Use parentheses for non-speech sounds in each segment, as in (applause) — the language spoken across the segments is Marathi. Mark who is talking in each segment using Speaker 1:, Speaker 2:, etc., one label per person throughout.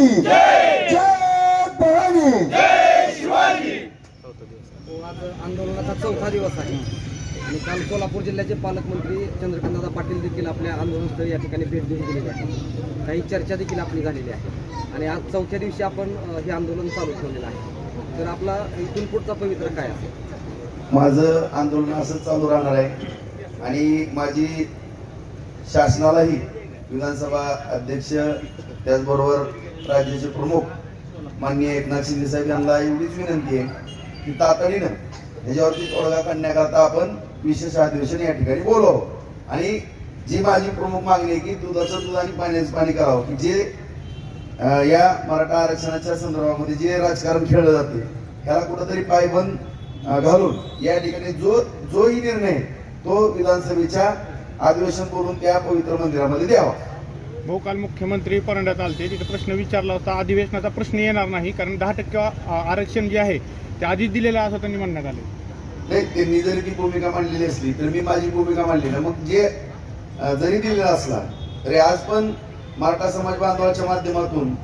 Speaker 1: की जय भवानी.
Speaker 2: आज आंदोलनाचा चौथा दिवस आहे. आणि काल सोलापूर जिल्ह्याचे पालकमंत्री चंद्रकांतदादा पाटील देखील आपल्या आंदोलनस्थळी या ठिकाणी भेट देऊन गेलेले आहे काही चर्चा देखील आपली झालेली आहे. आणि आज चौथ्या दिवशी आपण हे आंदोलन चालू ठेवलेलं आहे. तर आपला इथून पुढचा पवित्र काय असेल
Speaker 3: माझं आंदोलन असंच चालू राहणार आहे. आणि माझी शासनालाही विधानसभा अध्यक्ष त्याचबरोबर राज्याचे प्रमुख माननीय एकनाथ शिंदे साहेब यांना एवढीच विनंती आहे की तातडीनं ह्याच्यावरती तोडगा काढण्याकरता आपण विशेष अधिवेशन या ठिकाणी बोलावं. आणि जी माझी प्रमुख मागणी आहे की दुधाचं दूध आणि पाण्याचं पाणी करावं की जे या मराठा आरक्षणाच्या संदर्भामध्ये जे राजकारण खेळलं जाते ह्याला कुठंतरी पायबंद घालून या ठिकाणी जो जोही निर्णय तो विधानसभेच्या अधिवेशन बोलून त्या पवित्र मंदिरामध्ये द्यावा.
Speaker 4: भाऊ काल मुख्यमंत्री परंड्यात आलते. तिथे प्रश्न विचारला होता. अधिवेशनाचा प्रश्न येणार नाही कारण दहा टक्के आरक्षण जे आहे ते आधीच दिलेलं असं त्यांनी म्हणण्यात आले
Speaker 3: नाही त्यांनी जरी ती भूमिका मांडलेली असली तर मी माझी भूमिका मांडली ना. मग जे जरी दिलेला असला तरी आज पण मराठा समाज बांधवाच्या माध्यमातून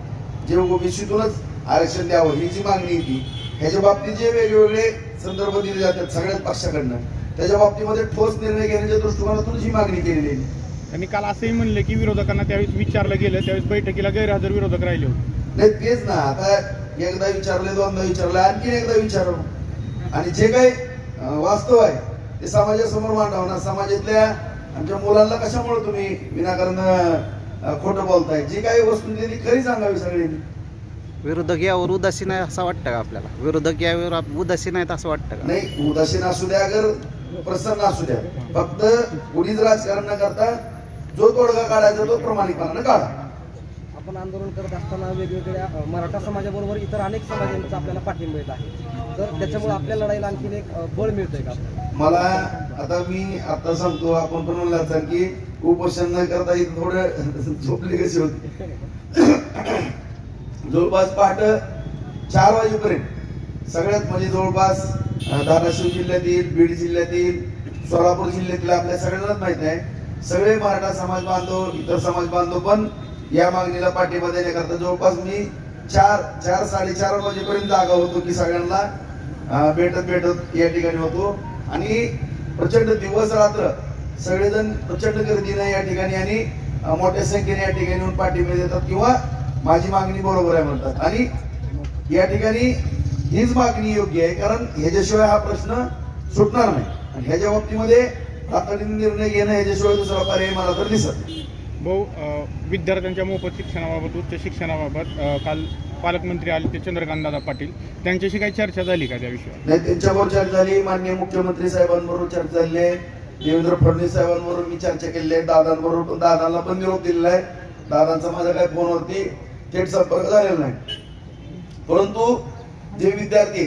Speaker 3: जे ओबीसीतूनच आरक्षण द्यावं ही जी मागणी आहे ती ह्याच्या बाबतीत जे वेगवेगळे संदर्भ दिले जातात सगळ्याच पक्षाकडनं त्याच्या बाबतीमध्ये ठोस निर्णय घेण्याच्या दृष्टिकोनातून ही मागणी केलेली आहे.
Speaker 4: त्यांनी काल असंही म्हणले की विरोधकांना त्यावेळेस विचारलं गेलं त्यावेळेस बैठकीला गैरहजर विरोधक राहिले होते.
Speaker 3: नाही तेच ना. आता एकदा विचारले दोनदा विचारले आणखीन एकदा विचारलं. आणि जे काही अं, वास्तव आहे ते समाजासमोर मांडावं. ना समाजातल्या आमच्या मुलांना कशामुळे तुम्ही विनाकारण अं, खोटं बोलताय? जी काही वस्तू ती खरी सांगावी सगळ्यांनी.
Speaker 5: विरोधक यावर उदासीन आहे असं वाटतं का आपल्याला? विरोधक यावर आप- उदासीन आहेत असं वाटतं का?
Speaker 3: नाही उदासीन असू द्या अगर प्रसन्न असू द्या. फक्त कुणीच राजकारण न करता जो तोडगा काढायचा तो प्रामाणिकपणानं काढा.
Speaker 2: आपण आंदोलन करत असताना वेगवेगळ्या मराठा समाजाबरोबर इतर अनेक समाजांचा आपल्याला पाठिंबा येत आहे. तर त्याच्यामुळे आपल्या लढाईला आणखीन एक बळ मिळतंय का?
Speaker 3: मला आता मी आता सांगतो आपण पण म्हणलं सर की उपोषण न करता इथं थोडं. झोपले कशी होती? (coughs) जवळपास पहाट चार वाजेपर्यंत सगळ्यात म्हणजे जवळपास धाराशिव जिल्ह्यातील बीड जिल्ह्यातील सोलापूर जिल्ह्यातील आपल्या सगळ्यांनाच माहीत आहे. सगळे मराठा समाज बांधव इतर समाज बांधव पण या मागणीला पाठिंबा देण्याकरता जवळपास मी चार चार साडेचार वाजेपर्यंत जागा होतो की सगळ्यांना भेटत भेटत या ठिकाणी होतो. आणि प्रचंड दिवस रात्र सगळेजण प्रचंड गर्दीने या ठिकाणी आणि मोठ्या संख्येने या ठिकाणी येऊन पाठिंबा देतात किंवा माझी मागणी बरोबर आहे म्हणतात. आणि या ठिकाणी हीच मागणी योग्य आहे कारण ह्याच्याशिवाय हा प्रश्न सुटणार नाही. आणि ह्याच्या बाबतीमध्ये तातडीने निर्णय घेणं ह्याच्याशिवाय दुसरा पर्याय मला तर दिसत नाही.
Speaker 4: भाऊ विद्यार्थ्यांच्या मोफत शिक्षणाबाबत उच्च शिक्षणाबाबत काल पालकमंत्री आले ते चंद्रकांतदादा पाटील त्यांच्याशी काही चर्चा झाली का त्या विषयावर?
Speaker 3: नाही त्यांच्याबरोबर चर्चा झाली माननीय मुख्यमंत्री साहेबांबरोबर चर्चा झाली आहे देवेंद्र फडणवीस साहेबांबरोबर मी चर्चा केली आहे दादांबरोबर पण दादांना पण निरोप दिलेला आहे. दादांचा माझ्या काही फोनवरती थेट संपर्क झालेला नाही. परंतु जे विद्यार्थी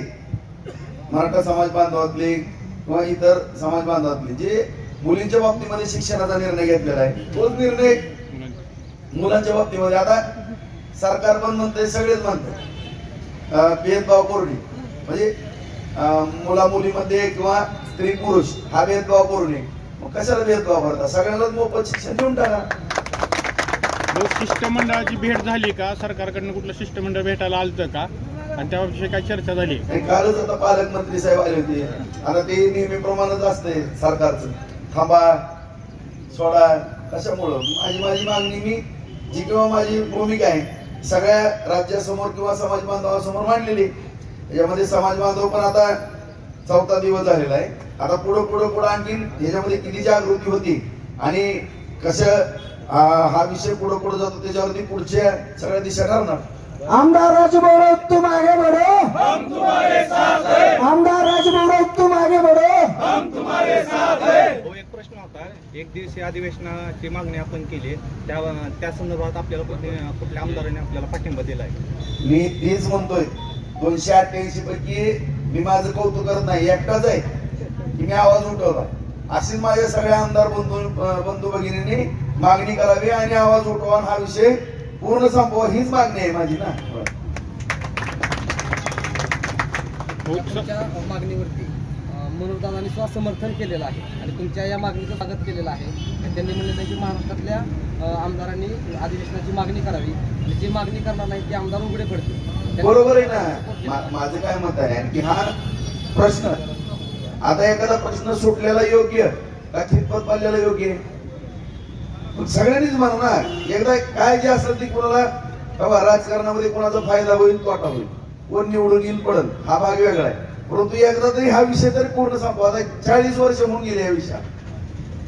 Speaker 3: मराठा समाज बांधवातले किंवा इतर समाज बांधवातले जे मुलींच्या बाबतीमध्ये शिक्षणाचा निर्णय घेतलेला आहे तोच निर्णय मुलांच्या बाबतीमध्ये. आता सरकार पण म्हणते सगळेच म्हणते भेदभाव करू म्हणजे मुला मुलीमध्ये किंवा स्त्री पुरुष हा भेदभाव करू नये मग कशाला भेदभाव करता? सगळ्यांनाच मोफत शिक्षण देऊन टाका.
Speaker 4: शिष्टमंडळाची भेट झाली का? सरकारकडनं कुठलं शिष्टमंडळ भेटायला आलतं का? आणि त्याविषयी काही चर्चा झाली.
Speaker 3: आणि कालच आता पालकमंत्री साहेब आले होते. आता ते नेहमीप्रमाणेच असते सरकारचं. थांबा सोडा कशामुळं? माझी माझी मागणी मी जी किंवा माझी भूमिका आहे सगळ्या राज्यासमोर किंवा समाज बांधवासमोर मांडलेली. याच्यामध्ये समाज बांधव पण आता चौथा दिवस झालेला आहे. आता पुढं पुढं पुढं आणखीन ह्याच्यामध्ये किती जागृती होती आणि कसं हा विषय पुढं पुढं जातो त्याच्यावरती पुढच्या सगळ्या दिशा ठरणार.
Speaker 1: आमदार आगे बढ़ो आमदार राजभोर तुम आगे बढ़ो
Speaker 6: हो एक प्रश्न होता दिवसीय अधिवेशनाची मागणी आपण केली त्या त्या संदर्भात आपल्याला कुठल्या कुठल्या आमदाराने आपल्याला पाठिंबा दिला आहे?
Speaker 3: मी तेच म्हणतोय. दोनशे अठ्ठ्याऐंशी पैकी मी माझं कौतुक करत नाही एकटाच आहे. की मी आवाज उठवला. अशीच माझ्या सगळ्या आमदार बंधू बंधू भगिनींनी मागणी करावी आणि आवाज उठवा हा विषय पूर्ण संपवा हीच मागणी आहे माझी ना.
Speaker 2: मागणीवरती. अ, मनोजदादांनी स्वसमर्थन केलेलं आहे. आणि तुमच्या या मागणीचं स्वागत केलेलं आहे. त्यांनी म्हणलेलं आहे की महाराष्ट्रातल्या आमदारांनी अधिवेशनाची मागणी करावी. आणि जे मागणी करणार नाही ते आमदार उघडे पडतील.
Speaker 3: बरोबर आहे ना? माझं काय मत आहे की हा प्रश्न. आता एखादा प्रश्न सुटलेला योग्य का खितपत पाडलेला योग्य? सगळ्यांनीच म्हणू ना एकदा काय जे असेल ते कोणाला बाबा राजकारणामध्ये कोणाचा फायदा होईल तोटा होईल. कोण निवडून येईल पडल हा भाग वेगळा आहे. परंतु एकदा तरी हा विषय तरी पूर्ण संपवा. आता चाळीस वर्ष होऊन गेले या विषयात.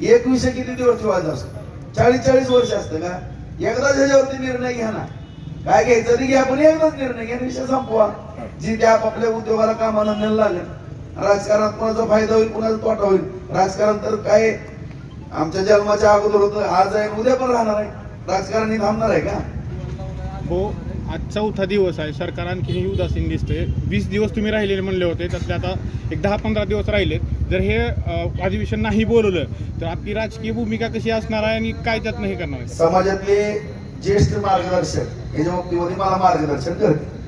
Speaker 3: एक विषय किती दिवस ठेवायचा असतो? चाळीस चाळीस वर्ष असतं का? एकदा त्याच्यावरती निर्णय घ्या ना. काय घ्यायचं तरी घ्या पण एकदाच निर्णय घ्या विषय संपवा. जी त्या आपापल्या उद्योगाला कामाला नेलं लागेल. राजकारणात कोणाचा फायदा होईल कोणाचा तोटा होईल? राजकारण तर काय? आमच्या जन्माच्या अगोदर होतं आज आहे उद्या पण राहणार आहे. राजकारणी थांबणार आहे का?
Speaker 4: हो. आज चौथा दिवस आहे. सरकार आणखी उदासीन दिसतंय. वीस दिवस तुम्ही राहिलेले म्हणले होते त्यातले आता एक दहा पंधरा दिवस राहिलेत जर हे अधिवेशन नाही बोलवलं तर आपली राजकीय भूमिका कशी असणार आहे आणि काय त्यातनं हे करणार आहे?
Speaker 3: समाजातले ज्येष्ठ मार्गदर्शक याच्या बाबतीमध्ये मला मार्गदर्शन करते